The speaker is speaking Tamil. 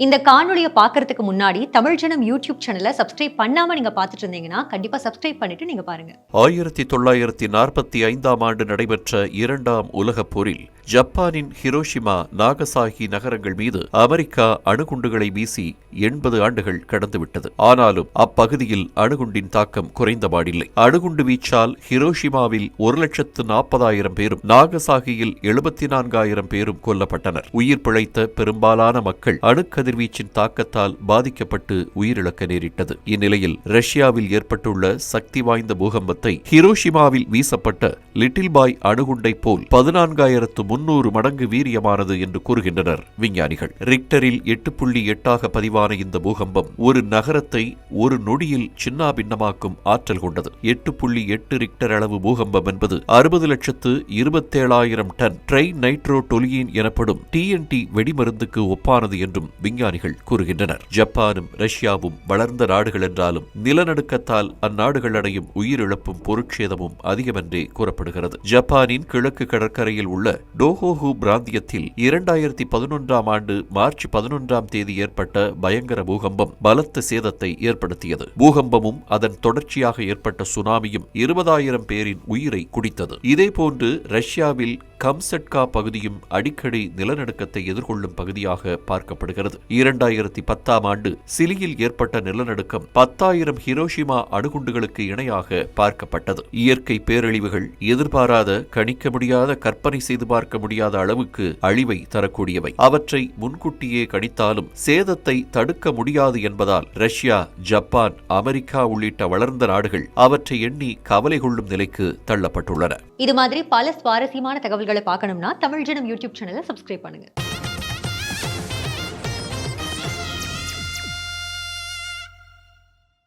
இந்த காணொலியை பார்க்கறதுக்கு முன்னாடி தமிழ் ஜனம் யூடியூப் சேனலை சப்ஸ்கிரைப் பண்ணாம நீங்க பார்த்துட்டு இருந்தீங்கன்னா கண்டிப்பா சப்ஸ்கிரைப் பண்ணிட்டு நீங்க பாருங்க. ஆயிரத்தி தொள்ளாயிரத்தி நாற்பத்தி ஐந்தாம் ஆண்டு நடைபெற்ற இரண்டாம் உலகப் போரில் ஜப்பானின் ஹிரோஷிமா நாகசாகி நகரங்கள் மீது அமெரிக்கா அணுகுண்டுகளை வீசி எண்பது ஆண்டுகள் கடந்துவிட்டது. ஆனாலும் அப்பகுதியில் அணுகுண்டின் தாக்கம் குறைந்தபாடில்லை அணுகுண்டு வீச்சால் ஹிரோஷிமாவில் ஒரு லட்சத்து நாற்பதாயிரம் பேரும் நாகசாகியில் எழுபத்தி நான்காயிரம் பேரும் கொல்லப்பட்டனர். உயிர் பிழைத்த பெரும்பாலான மக்கள் கதிர்வீச்சின் தாக்கத்தால் பாதிக்கப்பட்டு உயிரிழக்க நேரிட்டது. இந்நிலையில் ரஷ்யாவில் ஏற்பட்டுள்ள சக்தி வாய்ந்த பூகம்பத்தை ஹிரோஷிமாவில் வீசப்பட்ட லிட்டில் பாய் அணுகுண்டை போல் பதினான்காயிரத்து முன்னூறு மடங்கு வீரியமானது என்று கூறுகின்றனர் விஞ்ஞானிகள். ரிக்டரில் எட்டு புள்ளி எட்டாக பதிவான இந்த பூகம்பம் ஒரு நகரத்தை ஒரு நொடியில் சின்னாபின்னமாக்கும் ஆற்றல் கொண்டது. எட்டு புள்ளி எட்டு ரிக்டர் அளவு பூகம்பம் என்பது அறுபது லட்சத்து இருபத்தேழாயிரம் டன் ட்ரை நைட்ரோ டொலியின் எனப்படும் டிஎன்டி வெடிமருந்துக்கு ஒப்பானது என்றும் விஞ்ஞானிகள் கூறுகின்றனர். ஜப்பானும் ரஷ்யாவும் வளர்ந்த நாடுகள் என்றாலும் நிலநடுக்கத்தால் அந்நாடுகள் அடையும் உயிரிழப்பும் பொருட்சேதமும் அதிகமென்றே கூறப்படுகிறது. ஜப்பானின் கிழக்கு கடற்கரையில் உள்ள டோஹோஹு பிராந்தியத்தில் இரண்டாயிரத்தி பதினொன்றாம் ஆண்டு மார்ச் பதினொன்றாம் தேதி ஏற்பட்ட பயங்கர பூகம்பம் பலத்த சேதத்தை ஏற்படுத்தியது. பூகம்பமும் அதன் தொடர்ச்சியாக ஏற்பட்ட சுனாமியும் இருபதாயிரம் பேரின் உயிரை குடித்தது. இதேபோன்று ரஷ்யாவில் கம்சட்கா பகுதியும் அடிக்கடி நிலநடுக்கத்தை எதிர்கொள்ளும் பகுதியாக பார்க்கப்படுகிறது. இரண்டாயிரத்தி பத்தாம் ஆண்டு சிலியில் ஏற்பட்ட நிலநடுக்கம் பத்தாயிரம் ஹிரோஷிமா அணுகுண்டுகளுக்கு இணையாக பார்க்கப்பட்டது. இயற்கை பேரழிவுகள் எதிர்பாராத கணிக்க முடியாத கற்பனை செய்து பார்க்க முடியாத அளவுக்கு அழிவை தரக்கூடியவை. அவற்றை முன்கூட்டியே கணித்தாலும் சேதத்தை தடுக்க முடியாது என்பதால் ரஷ்யா ஜப்பான் அமெரிக்கா உள்ளிட்ட வளர்ந்த நாடுகள் அவற்றை எண்ணி கவலை கொள்ளும் நிலைக்கு தள்ளப்பட்டுள்ளன. இது மாதிரி பல சுவாரஸ்யமான தகவல்களை பார்க்கணும்னா தமிழ் ஜனம் யூடியூப் சேனலை சப்ஸ்கிரைப் பண்ணுங்கள்